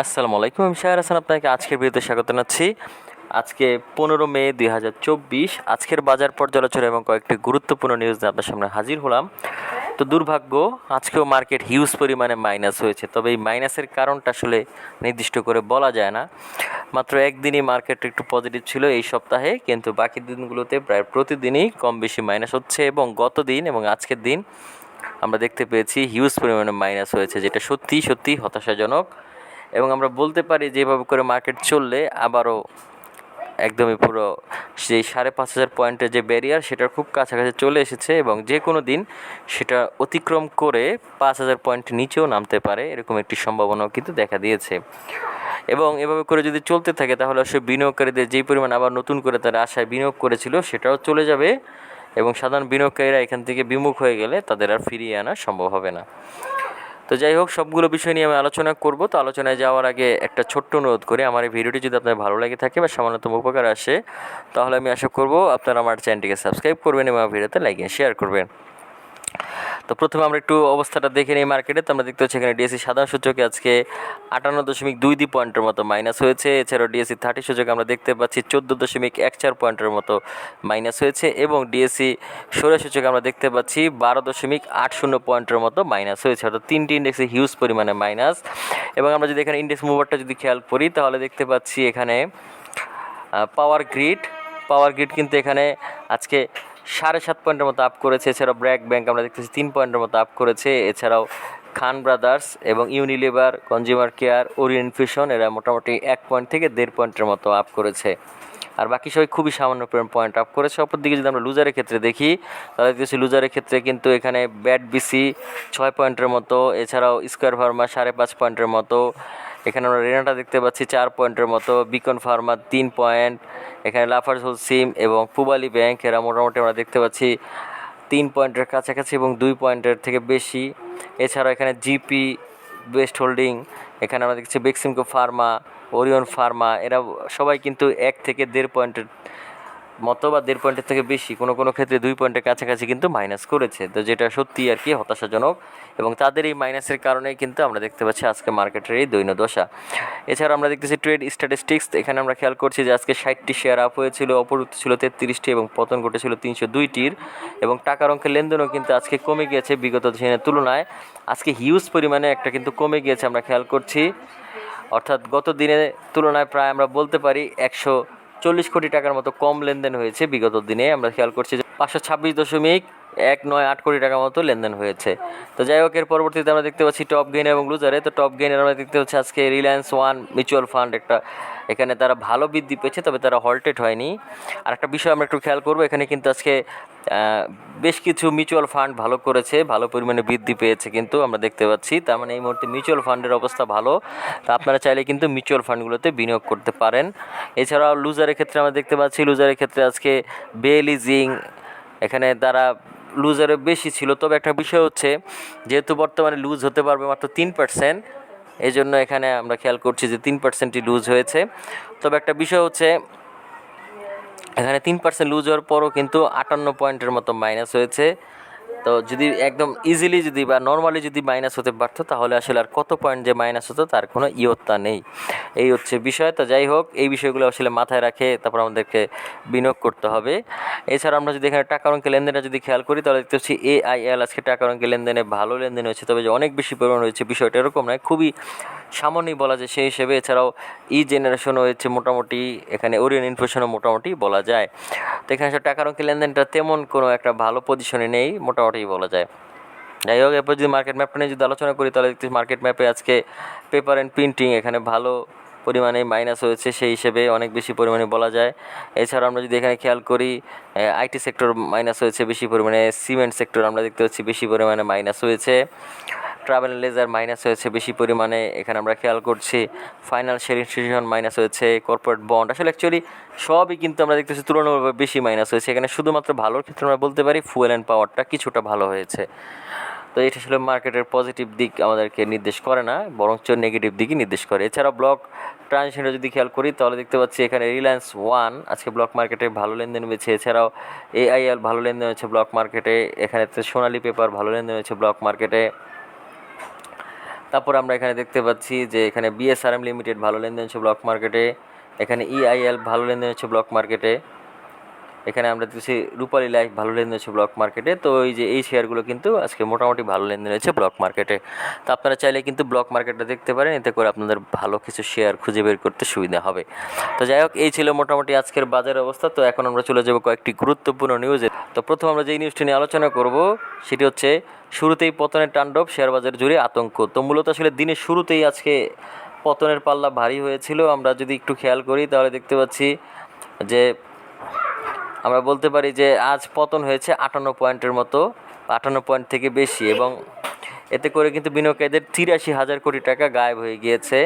আসসালামু আলাইকুম, আমি শাহর হাসান, আপনাকে আজকের ভিডিওতে স্বাগত জানাচ্ছি। আজকে পনেরো মে দুই হাজার চব্বিশ, আজকের বাজার পর্যালোচনা এবং কয়েকটি গুরুত্বপূর্ণ নিউজ নিয়ে আপনার সামনে হাজির হলাম। তো দুর্ভাগ্য, আজকেও মার্কেট হিউজ পরিমাণে মাইনাস হয়েছে, তবে এই মাইনাসের কারণটা আসলে নির্দিষ্ট করে বলা যায় না। মাত্র একদিনই মার্কেট একটু পজিটিভ ছিল এই সপ্তাহে, কিন্তু বাকি দিনগুলোতে প্রায় প্রতিদিনই কম বেশি মাইনাস হচ্ছে এবং গত দিন এবং আজকের দিন আমরা দেখতে পেয়েছি হিউজ পরিমাণে মাইনাস হয়েছে, যেটা সত্যি সত্যি হতাশাজনক। এবং আমরা বলতে পারি যেভাবে করে মার্কেট চললে আবারও একদমই পুরো সেই সাড়ে পাঁচ হাজার পয়েন্টের যে ব্যারিয়ার সেটার খুব কাছাকাছি চলে এসেছে এবং যে কোনো দিন সেটা অতিক্রম করে পাঁচ হাজার পয়েন্ট নিচেও নামতে পারে, এরকম একটি সম্ভাবনাও কিন্তু দেখা দিয়েছে। এবং এভাবে করে যদি চলতে থাকে তাহলে আসলে বিনিয়োগকারীদের যেই পরিমাণ আবার নতুন করে তারা আশায় বিনিয়োগ করেছিল সেটাও চলে যাবে এবং সাধারণ বিনিয়োগকারীরা এখান থেকে বিমুখ হয়ে গেলে তাদের আর ফিরিয়ে আনা সম্ভব হবে না। তো যাই হোক, সবগুলো বিষয় নিয়ে আমি আলোচনা করব। তো আলোচনায় যাওয়ার আগে একটা ছোট্ট অনুরোধ করি, আমার এই ভিডিওটি যদি আপনার ভালো লাগে থাকে বা সামান্যতম উপকার আসে, তাহলে আমি আশা করব আপনারা আমার চ্যানেলটিকে সাবস্ক্রাইব করবেন এবং ভিডিওতে লাইক শেয়ার করবেন। তো প্রথমে আমরা একটু অবস্থাটা দেখে নিই মার্কেটে তো আমরা দেখতে পাচ্ছি এখানে ডিএসসি সাধারণ সূচকে আজকে আটান্ন দশমিক দুই দুই পয়েন্টের মতো মাইনাস হয়েছে। এছাড়াও ডিএসসি থার্টি সূচকে আমরা দেখতে পাচ্ছি চোদ্দ দশমিক এক চার পয়েন্টের মতো মাইনাস হয়েছে। এবং ডিএসসি ষোলো সূচকে আমরা দেখতে পাচ্ছি বারো দশমিক আট শূন্য পয়েন্টের মতো মাইনাস হয়েছে। অর্থাৎ তিনটি ইন্ডেক্সে হিউজ পরিমাণে মাইনাস এবং আমরা যদি এখানে ইন্ডেক্স মুভারটা যদি খেয়াল করি, তাহলে দেখতে পাচ্ছি এখানে পাওয়ার গ্রিড পাওয়ার গ্রিড কিন্তু এখানে আজকে সাড়ে সাত পয়েন্টের মতো আপ করেছে। এছাড়াও ব্র্যাক ব্যাংক আমরা দেখতেছি তিন পয়েন্টের মতো আপ করেছে। এছাড়াও খান ব্রাদার্স এবং Unilever consumer care orient fusion এরা মোটামুটি এক পয়েন্ট থেকে দেড় পয়েন্টের মতো আপ করেছে। আর বাকি সবাই খুবই সামান্য পয়েন্ট আপ করেছে। অপরদিকে যদি আমরা লুজারের ক্ষেত্রে দেখি, তাহলে দেখতেছি লুজারের ক্ষেত্রে কিন্তু এখানে ব্যাট বিসি ছয় পয়েন্টের মতো, এছাড়াও স্কোয়ার ফার্মা সাড়ে পাঁচ পয়েন্টের মতো এখানে আমরা রেনাটা দেখতে পাচ্ছি চার পয়েন্টের মতো, বিকন ফার্মা তিন পয়েন্ট, এখানে লাফার্স হোল সিম এবং পুবালি ব্যাংক, এরা মোটামুটি আমরা দেখতে পাচ্ছি তিন পয়েন্টের কাছাকাছি এবং দুই পয়েন্টের থেকে বেশি। এছাড়া এখানে জিপি বেস্ট হোল্ডিং, এখানে আমরা দেখছি বেক্সিমকো ফার্মা, ওরিয়ন ফার্মা, এরা সবাই কিন্তু এক থেকে দেড় পয়েন্টের মতো বা দেড় পয়েন্টের থেকে বেশি, কোনো কোনো ক্ষেত্রে দুই পয়েন্টের কাছাকাছি কিন্তু মাইনাস করেছে। তো যেটা সত্যি আর কি হতাশাজনক এবং তাদের এই মাইনাসের কারণেই কিন্তু আমরা দেখতে পাচ্ছি আজকে মার্কেটের এই দৈন্য দশা। এছাড়া আমরা দেখতেছি ট্রেড স্ট্যাটিস্টিক্স এখানে আমরা খেয়াল করছি যে আজকে ষাটটি শেয়ার আপ হয়েছিল অপরুক্ত ছিল তেত্রিশটি এবং পতন ঘটেছিল তিনশো দুইটির এবং টাকার অঙ্কের লেনদেনও কিন্তু আজকে কমে গিয়েছে বিগত দিনের তুলনায়। আজকে হিউজ পরিমাণে একটা কিন্তু কমে গিয়েছে, আমরা খেয়াল করছি। অর্থাৎ গত দিনের তুলনায় প্রায় আমরা বলতে পারি একশো চল্লিশ কোটি টাকার মতো কম লেনদেন হয়েছে বিগত দিনে। আমরা খেয়াল করছি যে পাঁচশো ছাব্বিশ দশমিক এক নয় আট কোটি টাকার মতো লেনদেন হয়েছে। তো যাই হোক, এর পরবর্তীতে আমরা দেখতে পাচ্ছি টপ গেইন এবং লুজারে তো টপ গেইনের আমরা দেখতে পাচ্ছি আজকে রিলায়েন্স ওয়ান মিউচুয়াল ফান্ড একটা, এখানে তারা ভালো বৃদ্ধি পেয়েছে, তবে তারা হল্টেড হয়নি। আর একটা বিষয় আমরা একটু খেয়াল করব, এখানে কিন্তু আজকে বেশ কিছু মিউচুয়াল ফান্ড ভালো করেছে, ভালো পরিমাণে বৃদ্ধি পেয়েছে কিন্তু আমরা দেখতে পাচ্ছি। তার মানে এই মুহূর্তে মিউচুয়াল ফান্ডের অবস্থা ভালো। তা আপনারা চাইলে কিন্তু মিউচুয়াল ফান্ডগুলোতে বিনিয়োগ করতে পারেন। এছাড়াও লুজারের ক্ষেত্রে আমরা দেখতে পাচ্ছি লুজারের ক্ষেত্রে আজকে বেলিজিং এখানে তারা লুজারে বেশি ছিল। তবে একটা বিষয় হচ্ছে, যেহেতু বর্তমানে লুজ হতে পারবে মাত্র তিন পার্সেন্ট এই জন্য এখানে আমরা খেয়াল করছি যে তিন পার্সেন্টই লুজ হয়েছে। তবে একটা বিষয় হচ্ছে, এখানে তিন পার্সেন্ট লুজ হওয়ার পরও কিন্তু আটান্ন পয়েন্টের মতো মাইনাস হয়েছে। তো যদি একদম ইজিলি যদি বা নর্মালি যদি মাইনাস হতে পারতো, তাহলে আসলে আর কত পয়েন্ট যে মাইনাস হতো, তার কোনো ইয়ত্তা নেই। এই হচ্ছে বিষয়। তো যাই হোক, এই বিষয়গুলো আসলে মাথায় রাখে তারপর আমাদেরকে বিনিয়োগ করতে হবে। এছাড়া আমরা যদি এখানে টাকা অঙ্কের লেনদেনটা যদি খেয়াল করি, তাহলে দেখতে পাচ্ছি এ আই এল আজকে টাকা অঙ্কের লেনদেনে ভালো লেনদেন হয়েছে। তবে যে অনেক বেশি পরিমাণ হয়েছে বিষয়টা এরকম নয়, খুবই সামান্যই বলা যায়, সেই হিসেবে এছাড়াও ই জেনারেশনও হয়েছে মোটামুটি এখানে ওরিয়ন ইনফ্লেশনও মোটামুটি বলা যায়। তো এখানে আসলে টাকার অঙ্কের লেনদেনটা তেমন কোনো একটা ভালো পজিশনে নেই, মোটামুটি বলা যায়। যাই হোক, এরপর যদি মার্কেট ম্যাপটা নিয়ে যদি আলোচনা করি, তাহলে দেখতে মার্কেট ম্যাপে আজকে পেপার অ্যান্ড প্রিন্টিং এখানে ভালো পরিমাণে মাইনাস হয়েছে, সেই হিসেবে অনেক বেশি পরিমাণে বলা যায়। এছাড়া আমরা যদি এখানে খেয়াল করি আইটি সেক্টর মাইনাস হয়েছে বেশি পরিমাণে সিমেন্ট সেক্টর আমরা দেখতে পাচ্ছি বেশি পরিমাণে মাইনাস হয়েছে। ট্রাভেল লেজার মাইনাস হয়েছে, বেশি পরিমাণে এখানে আমরা খেয়াল করছি। ফাইন্যান্সিয়াল ইনস্টিটিউশন মাইনাস হয়েছে কর্পোরেট বন্ড আসলে অ্যাকচুয়ালি সবই কিন্তু আমরা দেখতেছি তুলনামূলকভাবে বেশি মাইনাস হয়েছে। এখানে শুধুমাত্র ভালোর ক্ষেত্রে আমরা বলতে পারি ফুয়েল অ্যান্ড পাওয়ারটা কিছুটা ভালো হয়েছে। তো এটা আসলে মার্কেটের পজিটিভ দিক আমাদেরকে নির্দেশ করে না, বরঞ্চ নেগেটিভ দিকই নির্দেশ করে। এছাড়া ব্লক ট্রানজেকশনটা যদি খেয়াল করি, তাহলে দেখতে পাচ্ছি এখানে রিলায়েন্স ওয়ান আজকে ব্লক মার্কেটে ভালো লেনদেন হয়েছে। এছাড়াও এআইএল ভালো লেনদেন হয়েছে ব্লক মার্কেটে এখানে সোনালী পেপার ভালো লেনদেন হয়েছে ব্লক মার্কেটে তারপর আমরা এখানে দেখতে পাচ্ছি যে এখানে বিএসআরএম লিমিটেড ভালো লেনদেন হচ্ছে ব্লক মার্কেটে এখানে ইআইএল ভালো লেনদেন হচ্ছে ব্লক মার্কেটে এখানে আমরা দেখছি রূপালী লাইফ ভালো লেনদেন হচ্ছে ব্লক মার্কেটে। তো এই যে এই শেয়ারগুলো কিন্তু আজকে মোটামুটি ভালো লেনদেন হয়েছে ব্লক মার্কেটে। তো আপনারা চাইলে কিন্তু ব্লক মার্কেটটা দেখতে পারেন, এতে করে আপনাদের ভালো কিছু শেয়ার খুঁজে বের করতে সুবিধা হবে। তো যাই হোক, এই ছিল মোটামুটি আজকের বাজার অবস্থা। তো এখন আমরা চলে যাব কয়েকটি গুরুত্বপূর্ণ নিউজে তো প্রথম আমরা যেই নিউজটি নিয়ে আলোচনা করব, সেটি হচ্ছে শুরুতেই পতনের তাণ্ডব, শেয়ার বাজার জুড়ে আতঙ্ক। তো মূলত আসলে দিনের শুরুতেই আজকে পতনের পাল্লা ভারী হয়েছিল। আমরা যদি একটু খেয়াল করি, তাহলে দেখতে পাচ্ছি যে আমরা বলতে পারি যে আজ পতন হয়েছে আটান্ন পয়েন্টের মতো, আটান্ন পয়েন্ট থেকে বেশি এবং এতে করে কিন্তু বিনিয়োগকারীদের তিরাশি হাজার কোটি টাকা গায়েব হয়ে গিয়েছে।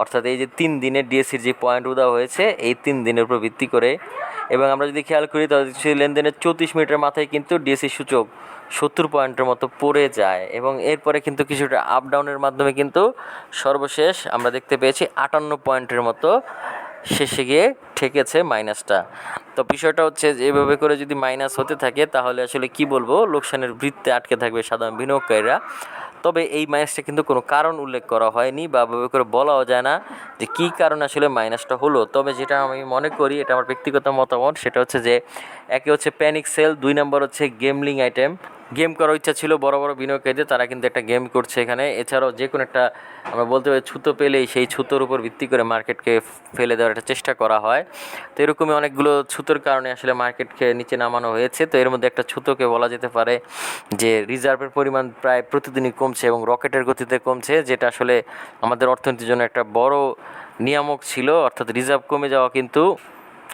অর্থাৎ এই যে তিন দিনে ডিএসসির যে পয়েন্ট উদা হয়েছে, এই তিন দিনের উপর ভিত্তি করে। এবং আমরা যদি খেয়াল করি, তাহলে দেখছি লেনদেনের চৌত্রিশ মিনিটের মাথায় কিন্তু ডিএসসি সূচক সত্তর পয়েন্টের মতো পড়ে যায় এবং এরপরে কিন্তু কিছুটা আপ ডাউনের মাধ্যমে কিন্তু সর্বশেষ আমরা দেখতে পেয়েছি আটান্ন পয়েন্টের মতো। শেষে গিয়ে ঠেকেছে মাইনাসটা। তো বিষয়টা হচ্ছে যে, এভাবে করে যদি মাইনাস হতে থাকে, তাহলে আসলে কি বলব? লোকসানের বৃত্তে আটকে থাকবে সাধারণ বিনিয়োগকারীরা। তবে এই মাইনাসটা কিন্তু কোনো কারণ উল্লেখ করা হয়নি বা ভাবে করে বলাও যায় না যে, কী কারণে আসলে মাইনাসটা হলো। তবে যেটা আমি মনে করি, এটা আমার ব্যক্তিগত মতামত, সেটা হচ্ছে যে, একে হচ্ছে প্যানিক সেল দুই নম্বর হচ্ছে গেমলিং আইটেম গেম করার ইচ্ছা ছিল, বড় বড় বিনিয়োগকারীদের, তারা কিন্তু একটা গেম করছে এখানে। এছাড়াও যে কোনো একটা, আমরা বলতে পারি ছুতো পেলেই সেই ছুতোর উপর ভিত্তি করে মার্কেটকে ফেলে দেওয়ার একটা চেষ্টা করা হয়। তো এরকমই অনেকগুলো ছুতোর কারণে আসলে মার্কেটকে নিচে নামানো হয়েছে। তো এর মধ্যে একটা ছুতোকে বলা যেতে পারে যে, রিজার্ভের পরিমাণ প্রায় প্রতিদিনই কমছে এবং রকেটের গতিতে কমছে, যেটা আসলে আমাদের অর্থনীতির জন্য একটা বড় নিয়ামক ছিল। অর্থাৎ রিজার্ভ কমে যাওয়া কিন্তু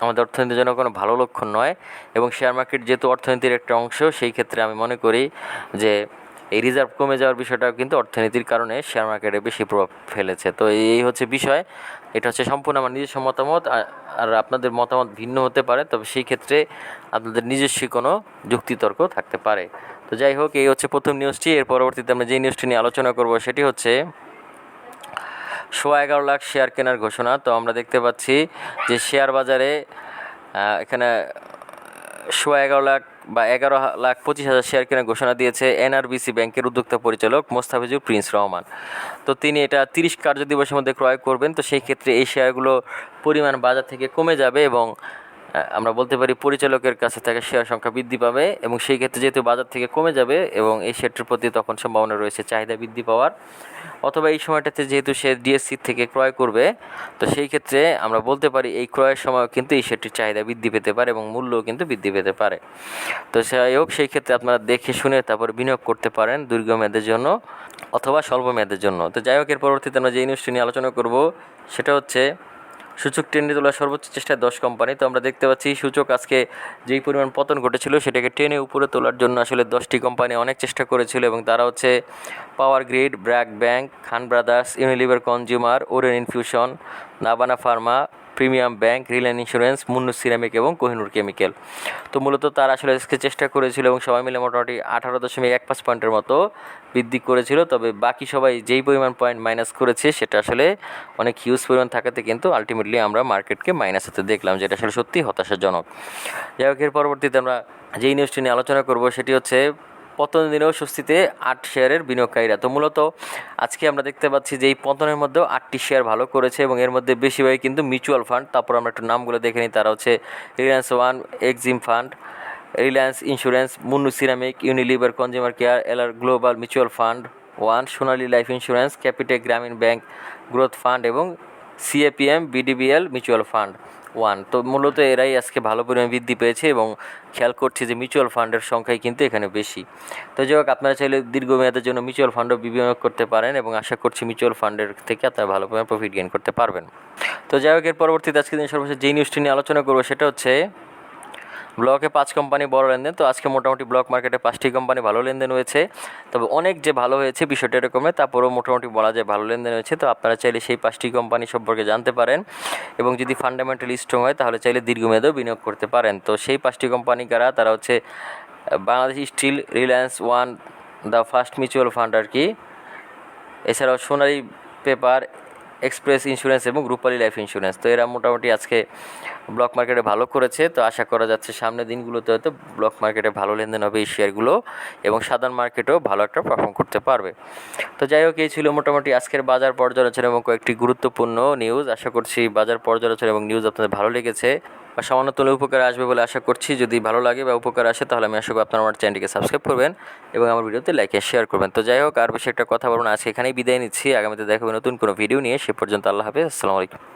আমাদের অর্থনীতির জন্য কোনো ভালো লক্ষণ নয় এবং শেয়ার মার্কেট যেহেতু অর্থনীতির একটা অংশ, সেই ক্ষেত্রে আমি মনে করি যে এই রিজার্ভ কমে যাওয়ার বিষয়টাও কিন্তু অর্থনীতির কারণে শেয়ার মার্কেটে বেশি প্রভাব ফেলেছে। তো এই হচ্ছে বিষয়। এটা হচ্ছে সম্পূর্ণ আমার নিজস্ব মতামত আর- আপনাদের মতামত ভিন্ন হতে পারে, তবে সেই ক্ষেত্রে আপনাদের নিজস্ব কোনো যুক্তিতর্ক থাকতে পারে। তো যাই হোক, এই হচ্ছে প্রথম নিউজটি এর পরবর্তীতে আমরা যে নিউজটি নিয়ে আলোচনা করব, সেটি হচ্ছে সোয়া এগারো লাখ শেয়ার কেনার ঘোষণা। তো আমরা দেখতে পাচ্ছি যে শেয়ার বাজারে এখানে, সোয়া এগারো লাখ বা এগারো লাখ পঁচিশ হাজার শেয়ার কেনার ঘোষণা দিয়েছে এনআরবিসি ব্যাংকের উদ্যোক্তা পরিচালক মোস্তাফিজুর প্রিন্স রহমান। তো তিনি এটা তিরিশ কার্য দিবসের মধ্যে ক্রয় করবেন। তো সেই ক্ষেত্রে এই শেয়ারগুলো পরিমাণ বাজার থেকে কমে যাবে এবং আমরা বলতে পারি পরিচালকের কাছে থেকে শেয়ার সংখ্যা বৃদ্ধি পাবে এবং সেই ক্ষেত্রে যেহেতু বাজার থেকে কমে যাবে এবং এই শেয়ারটির প্রতি তখন সম্ভাবনা রয়েছে চাহিদা বৃদ্ধি পাওয়ার, অথবা এই সময়টাতে যেহেতু সে ডিএসসি থেকে ক্রয় করবে, তো সেই ক্ষেত্রে আমরা বলতে পারি এই ক্রয়ের সময় কিন্তু এই শেয়ারটির চাহিদা বৃদ্ধি পেতে পারে এবং মূল্যও কিন্তু বৃদ্ধি পেতে পারে। তো যাই হোক, সেই ক্ষেত্রে আপনারা দেখে শুনে তারপর বিনিয়োগ করতে পারেন দীর্ঘমেয়াদের জন্য অথবা স্বল্প মেয়াদের জন্য। তো যাই হোক, এর পরবর্তীতে আমরা যে নিউজটি নিয়ে আলোচনা করব, সেটা হচ্ছে সূচক টেনে তোলার সর্বোচ্চ চেষ্টায় দশ কোম্পানি তো আমরা দেখতে পাচ্ছি সূচক আজকে যেই পরিমাণ পতন ঘটেছিল সেটাকে টেনে উপরে তোলার জন্য আসলে দশটি কোম্পানি অনেক চেষ্টা করেছিল এবং তারা হচ্ছে power grid BRAC bank Khan brothers Unilever consumer Orion infusion Nabana pharma premium bank, Reliance insurance Monno ceramic এবং কোহিনুর কেমিক্যাল। তো মূলত তারা আসলে আজকে চেষ্টা করেছিল এবং সবাই মিলে মোটামুটি আঠারো দশমিক এক পাঁচ পয়েন্টের মতো বৃদ্ধি করেছিল। তবে বাকি সবাই যেই পরিমাণ পয়েন্ট মাইনাস করেছে, সেটা আসলে অনেক হিউজ পরিমাণ থাকাতে কিন্তু আলটিমেটলি আমরা মার্কেটকে মাইনাস হতে দেখলাম, যেটা আসলে সত্যি হতাশাজনক। যাই হোক, এর পরবর্তীতে আমরা যেই নিউজটি নিয়ে আলোচনা করব, সেটি হচ্ছে পতন দিনেও স্বস্তিতে আট শেয়ারের বিনিয়োগকারীরা। তো মূলত আজকে আমরা দেখতে পাচ্ছি যে এই পতনের মধ্যেও আটটি শেয়ার ভালো করেছে এবং এর মধ্যে বেশিরভাগই কিন্তু মিউচুয়াল ফান্ড তারপর আমরা একটু নামগুলো দেখে নিই। তারা হচ্ছে Reliance one Exim fund Reliance insurance Monno ceramic Unilever consumer care এলার global mutual fund one Sonali life insurance Capitec Grameen bank growth fund এবং CAPM BDBL mutual fund one. তো মূলত এরাই আজকে ভালো পরিমাণে বৃদ্ধি পেয়েছে এবং খেয়াল করছি যে মিউচুয়াল ফান্ডের সংখ্যাই কিন্তু এখানে বেশি। তো যাই হোক, আপনারা চাইলে দীর্ঘমেয়াদের জন্য মিউচুয়াল ফান্ডও বিনিয়োগ করতে পারেন এবং আশা করছি মিউচুয়াল ফান্ডের থেকে আপনারা ভালো পরিমাণে প্রফিট গেইন করতে পারবেন। তো যাই হোক, এর পরবর্তীতে আজকে দিন সর্বশেষ যে নিউজটি নিয়ে আলোচনা করব সেটা হচ্ছে ব্লকে পাঁচ কোম্পানি বড় লেনদেন, তো আজকে মোটামুটি ব্লক মার্কেটে পাঁচটি কোম্পানি ভালো লেনদেন হয়েছে। তবে অনেক যে ভালো হয়েছে বিষয়টা এরকমের তারপরেও মোটামুটি বলা যায় ভালো লেনদেন হয়েছে। তো আপনারা চাইলে সেই পাঁচটি কোম্পানি সম্পর্কে জানতে পারেন। এবং যদি ফান্ডামেন্টালি স্ট্রং হয়, তাহলে চাইলে দীর্ঘমেয়াদেও বিনিয়োগ করতে পারেন। তো সেই পাঁচটি কোম্পানি কারা? তারা হচ্ছে Bangladesh steel Reliance one, the first mutual fund আর কি। এছাড়াও সোনালী পেপার, এক্সপ্রেস ইন্স্যুরেন্স এবং রূপালী লাইফ ইন্স্যুরেন্স। তো এরা মোটামুটি আজকে ব্লক মার্কেটে ভালো করেছে, তো আশা করা যাচ্ছে সামনের দিনগুলোতে হয়তো ব্লক মার্কেটে ভালো লেনদেন হবে এই শেয়ারগুলো এবং সাধারণ মার্কেটেও ভালো একটা পারফর্ম করতে পারবে। তো যাই হোক, এই ছিল মোটামুটি আজকের বাজার পর্যালোচনা এবং কয়েকটি গুরুত্বপূর্ণ নিউজ আশা করছি বাজার পর্যালোচনা এবং নিউজ আপনাদের ভালো লেগেছে বা সামান্য তুলে উপকার আসবে বলে আশা করছি। যদি ভালো লাগে বা উপকার আসে, তাহলে আমি আশা করি আপনারা আমার চ্যানেলটিকে সাবস্ক্রাইব করবেন এবং আমার ভিডিওতে লাইক শেয়ার করবেন। তো যাই হোক, আর বেশি একটা কথা বলব না, আজকে এখানেই বিদায় নিচ্ছি। আগামীতে দেখাবো নতুন কোনো ভিডিও নিয়ে। সে পর্যন্ত আল্লাহ হাফেজ। আসসালামু আলাইকুম।